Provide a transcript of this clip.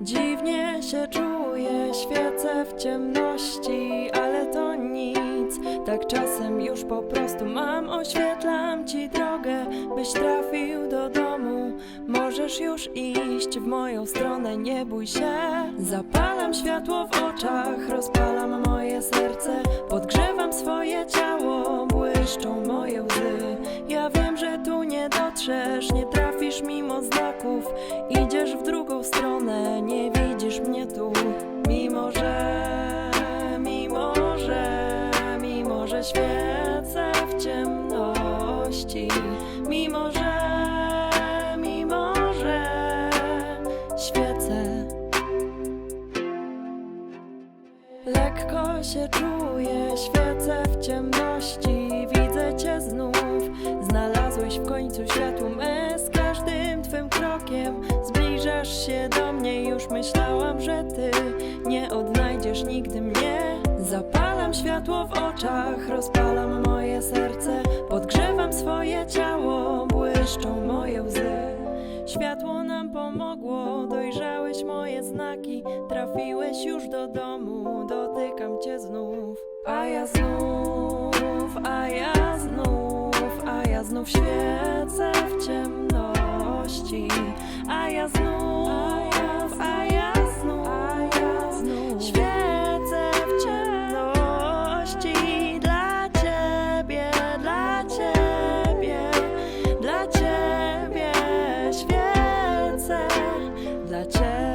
Dziwnie się czuję, świecę w ciemności, ale to nic. Tak czasem już po prostu mam, oświetlam ci drogę, byś trafił do domu. Możesz już iść w moją stronę, nie bój się. Zapalam światło w oczach, rozpalam moje serce, podgrzewam swoje ciało, błyszczą moje łzy. Ja wiem, że tu nie dotrzesz, nie trafisz mimo znaków. Idziesz w drugą stronę, Mimo że, mimo że świecę. Lekko się czuję, świecę w ciemności, widzę cię znów. Znalazłeś w końcu światło me z każdym twym krokiem. Zbliżasz się do mnie, już myślałam, że ty nie odnajdziesz nigdy mnie. Zapalam światło w oczach, rozpalam moje serce, podgrzewam swoje ciało, błyszczą moje łzy. Światło nam pomogło, dojrzałeś moje znaki, trafiłeś już do domu, dotykam cię znów. A ja znów, a ja znów, a ja znów świecę w ciemności. A ja znów, touch